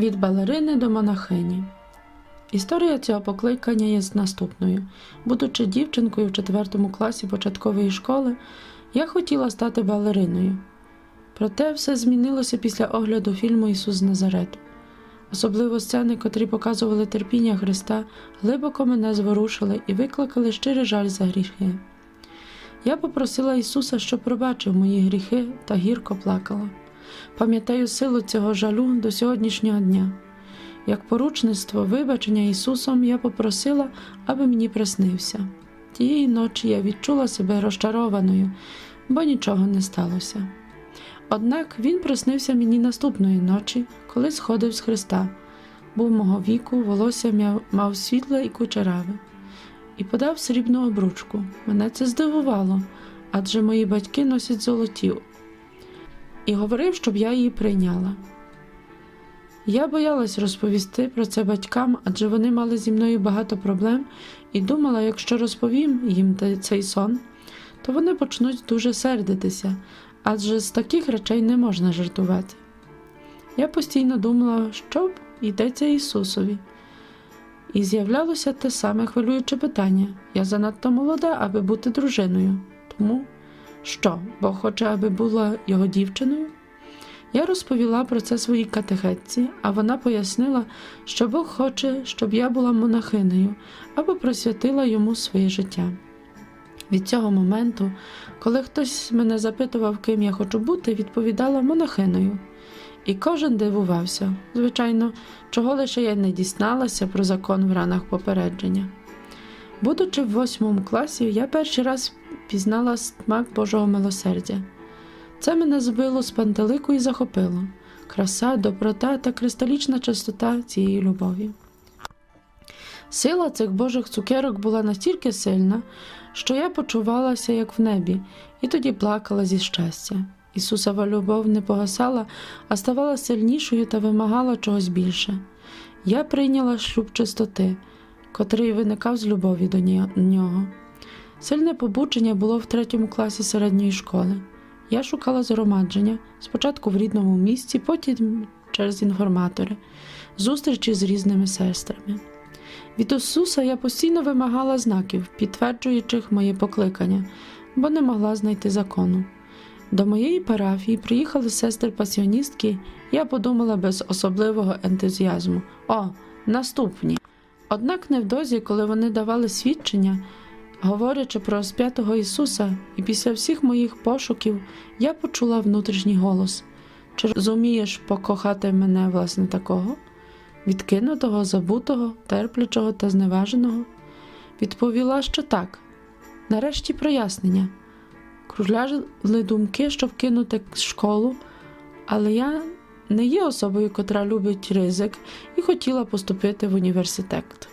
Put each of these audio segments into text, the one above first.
Від балерини до монахині. Історія цього покликання є наступною. Будучи дівчинкою в 4 класі початкової школи, я хотіла стати балериною. Проте все змінилося після огляду фільму Ісус з Назарету. Особливо сцени, котрі показували терпіння Христа, глибоко мене зворушили і викликали щирий жаль за гріхи. Я попросила Ісуса, щоб пробачив мої гріхи та гірко плакала. Пам'ятаю силу цього жалю до сьогоднішнього дня. Як поручництво вибачення Ісусом я попросила, аби мені приснився. Тієї ночі я відчула себе розчарованою, бо нічого не сталося. Однак він приснився мені наступної ночі, коли сходив з Христа. Був мого віку, волосся мав, світле і кучераве, і подав срібну обручку. Мене це здивувало, адже мої батьки носять золоті, і говорив, щоб я її прийняла. Я боялась розповісти про це батькам, адже вони мали зі мною багато проблем, і думала, якщо розповім їм цей сон, то вони почнуть дуже сердитися, адже з таких речей не можна жартувати. Я постійно думала, що б йдеться Ісусові. І з'являлося те саме хвилююче питання: я занадто молода, аби бути дружиною. Тому що, Бог хоче, аби була його дівчиною? Я розповіла про це своїй катехетці, а вона пояснила, що Бог хоче, щоб я була монахинею або присвятила йому своє життя. Від цього моменту, коли хтось мене запитував, ким я хочу бути, відповідала монахиною. І кожен дивувався, звичайно, чого лише я не дізналася про закон в ранах попередження. Будучи в восьмому класі, я перший раз пізнала смак Божого милосердя. Це мене збило з пантелику і захопило краса, доброта та кристалічна чистота цієї любові. Сила цих божих цукерок була настільки сильна, що я почувалася як в небі, і тоді плакала зі щастя. Ісусова любов не погасала, а ставала сильнішою та вимагала чогось більше. Я прийняла шлюб чистоти, котрий виникав з любові до нього. Сильне побудження було в третьому класі середньої школи. Я шукала загромадження спочатку в рідному місті, потім через інформатори, зустрічі з різними сестрами. Від Ісуса я постійно вимагала знаків, підтверджуючих моє покликання, бо не могла знайти закону. До моєї парафії приїхали сестри-пасіоністки, я подумала без особливого ентузіазму: о, наступні. Однак невдовзі, коли вони давали свідчення, говорячи про розп'ятого Ісуса, і після всіх моїх пошуків я почула внутрішній голос: чи зумієш покохати мене власне такого? Відкинутого, забутого, терплячого та зневаженого? Відповіла, що так. Нарешті прояснення. Кружляли думки, щоб кинути школу, але я не є особою, котра любить ризик, і хотіла поступити в університет.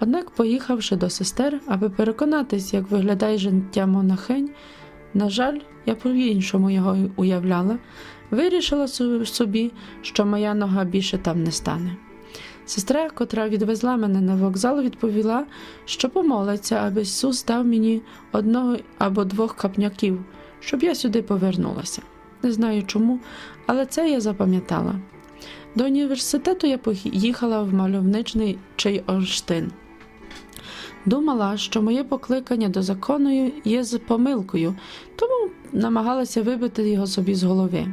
Однак, поїхавши до сестер, аби переконатись, як виглядає життя монахинь, на жаль, я по-іншому його уявляла, вирішила собі, що моя нога більше там не стане. Сестра, котра відвезла мене на вокзал, відповіла, що помолиться, аби Ісус дав мені одного або двох капняків, щоб я сюди повернулася. Не знаю чому, але це я запам'ятала. До університету я поїхала в мальовничний Чейоштин. Думала, що моє покликання до закону є з помилкою, тому намагалася вибити його собі з голови.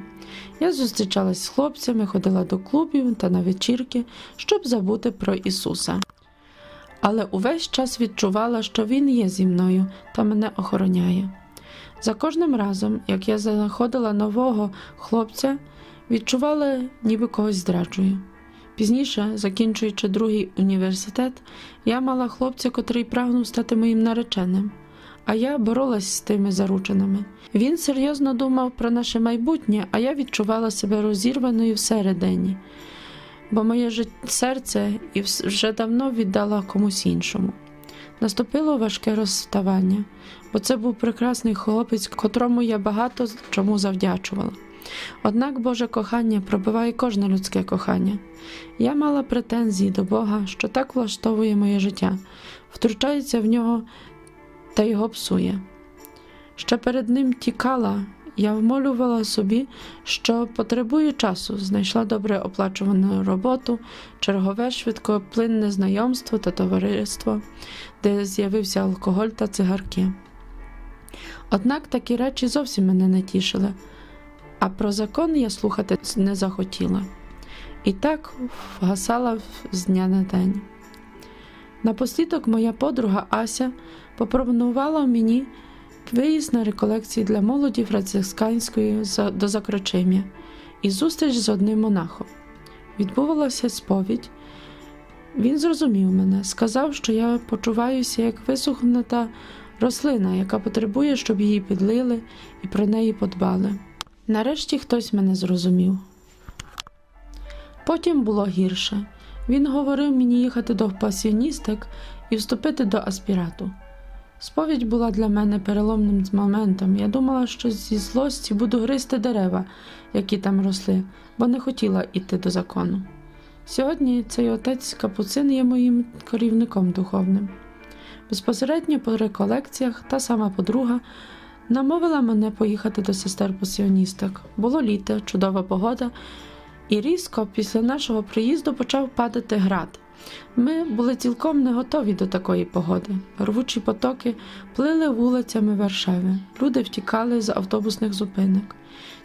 Я зустрічалась з хлопцями, ходила до клубів та на вечірки, щоб забути про Ісуса. Але увесь час відчувала, що Він є зі мною та мене охороняє. За кожним разом, як я знаходила нового хлопця, відчувала, ніби когось зраджую. Пізніше, закінчуючи другий університет, я мала хлопця, котрий прагнув стати моїм нареченим, а я боролась з тими заручинами. Він серйозно думав про наше майбутнє, а я відчувала себе розірваною всередині, бо моє серце і вже давно віддала комусь іншому. Наступило важке розставання, бо це був прекрасний хлопець, котрому я багато чому завдячувала. Однак Боже кохання пробиває кожне людське кохання. Я мала претензії до Бога, що так влаштовує моє життя, втручається в нього та його псує. Ще перед ним тікала, я вмолювала собі, що потребую часу, знайшла добре оплачувану роботу, чергове швидкоплинне знайомство та товариство, де з'явився алкоголь та цигарки. Однак такі речі зовсім мене не тішили, а про закон я слухати не захотіла. І так вгасала з дня на день. Напослідок моя подруга Ася попропонувала мені виїзд на реколекції для молоді францисканської до Закрочим'я і зустріч з одним монахом. Відбувалася сповідь. Він зрозумів мене, сказав, що я почуваюся як висохнута рослина, яка потребує, щоб її підлили і про неї подбали. Нарешті хтось мене зрозумів. Потім було гірше. Він говорив мені їхати до пасіоністок і вступити до аспірату. Сповідь була для мене переломним моментом. Я думала, що зі злості буду гризти дерева, які там росли, бо не хотіла йти до закону. Сьогодні цей отець Капуцин є моїм керівником духовним. Безпосередньо по реколекціях та сама подруга намовила мене поїхати до сестер пасіоністок. Було літо, чудова погода, і різко після нашого приїзду почав падати град. Ми були цілком не готові до такої погоди. Рвучі потоки плили вулицями Варшави. Люди втікали з автобусних зупинок.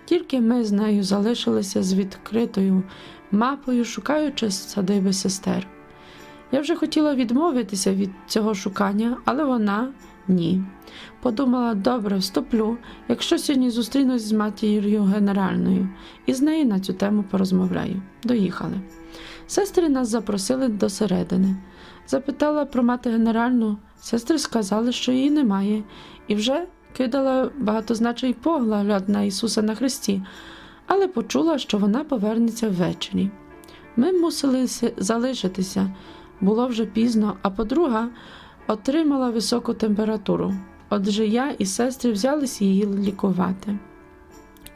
Тільки ми з нею залишилися з відкритою мапою, шукаючи садиби сестер. Я вже хотіла відмовитися від цього шукання, але вона ні. Подумала, добре, вступлю, якщо сьогодні зустрінусь з матір'ю генеральною, і з нею на цю тему порозмовляю. Доїхали. Сестри нас запросили до середини. Запитала про мати генеральну. Сестри сказали, що її немає, і вже кидала багатозначний погляд на Ісуса на Христі, але почула, що вона повернеться ввечері. Ми мусили залишитися, було вже пізно, а подруга отримала високу температуру. Отже, я і сестри взялися її лікувати.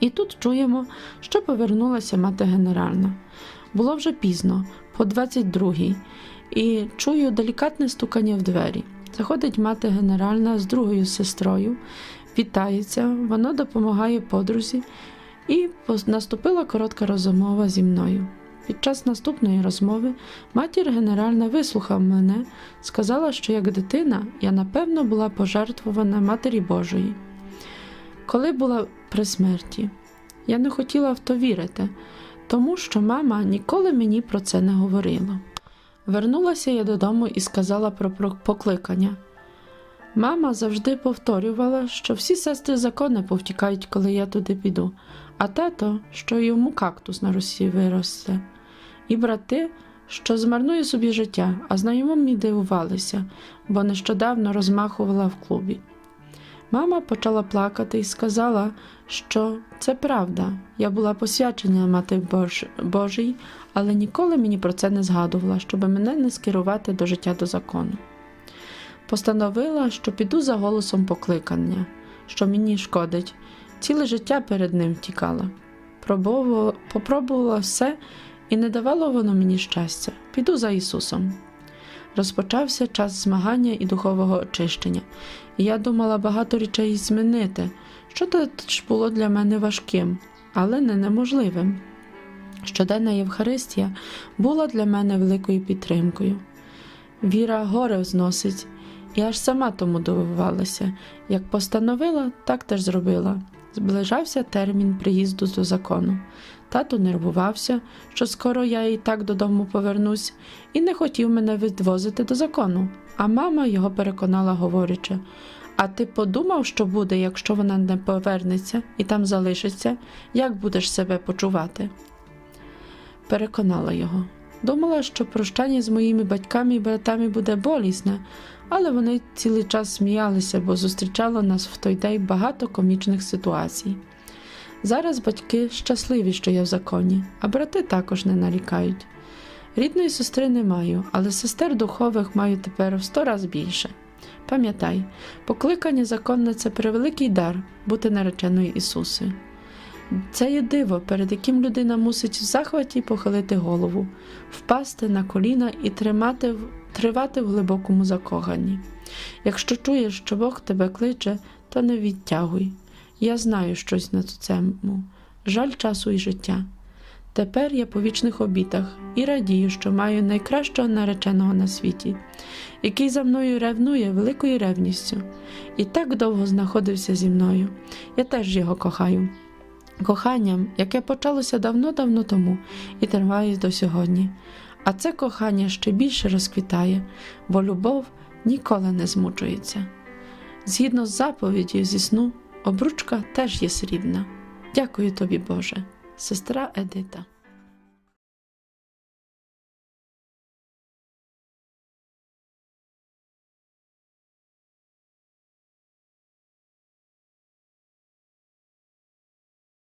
І тут чуємо, що повернулася мати генеральна. Було вже пізно, по 22-й, і чую делікатне стукання в двері. Заходить мати генеральна з другою сестрою, вітається, вона допомагає подрузі, і наступила коротка розмова зі мною. Під час наступної розмови матір генеральна вислухав мене, сказала, що як дитина я напевно була пожертвована Матері Божої. Коли була при смерті, я не хотіла в то вірити, тому що мама ніколи мені про це не говорила. Вернулася я додому і сказала про покликання. Мама завжди повторювала, що всі сестри закони повтікають, коли я туди піду, а тато, що йому кактус на росі виросте, і брати, що змарнує собі життя, а знайомі дивувалися, бо нещодавно розмахувала в клубі. Мама почала плакати і сказала, що це правда. Я була посвячена мати Бож... Божій, але ніколи мені про це не згадувала, щоб мене не скерувати до життя до закону. Постановила, що піду за голосом покликання, що мені шкодить. Ціле життя перед ним тікала. Пробувала, попробувала все, і не давало воно мені щастя. Піду за Ісусом. Розпочався час змагання і духового очищення, і я думала багато речей змінити, що теж було для мене важким, але не неможливим. Щоденна Євхаристія була для мене великою підтримкою. Віра горе зносить, і аж сама тому дивувалася. Як постановила, так теж зробила. Зближався термін приїзду до закону. Тато нервувався, що скоро я і так додому повернусь, і не хотів мене відвозити до закону. А мама його переконала, говорячи: А ти подумав, що буде, якщо вона не повернеться і там залишиться, як будеш себе почувати? Переконала його. Думала, що прощання з моїми батьками і братами буде болісне, але вони цілий час сміялися, бо зустрічало нас в той день багато комічних ситуацій. Зараз батьки щасливі, що я в законі, а брати також не нарікають. Рідної сестри не маю, але сестер духових маю тепер в сто раз більше. Пам'ятай, покликання законне це превеликий дар бути нареченою Ісусою. Це є диво, перед яким людина мусить в захваті похилити голову, впасти на коліна і тримати, тривати в глибокому закоханні. Якщо чуєш, що Бог тебе кличе, то не відтягуй. Я знаю щось на цьому. Жаль часу і життя. Тепер я по вічних обітах і радію, що маю найкращого нареченого на світі, який за мною ревнує великою ревністю, і так довго знаходився зі мною. Я теж його кохаю. Коханням, яке почалося давно-давно тому і триває до сьогодні. А це кохання ще більше розквітає, бо любов ніколи не змучується. Згідно з заповіддю зі сну, обручка теж є срібна. Дякую тобі, Боже, сестра Едита.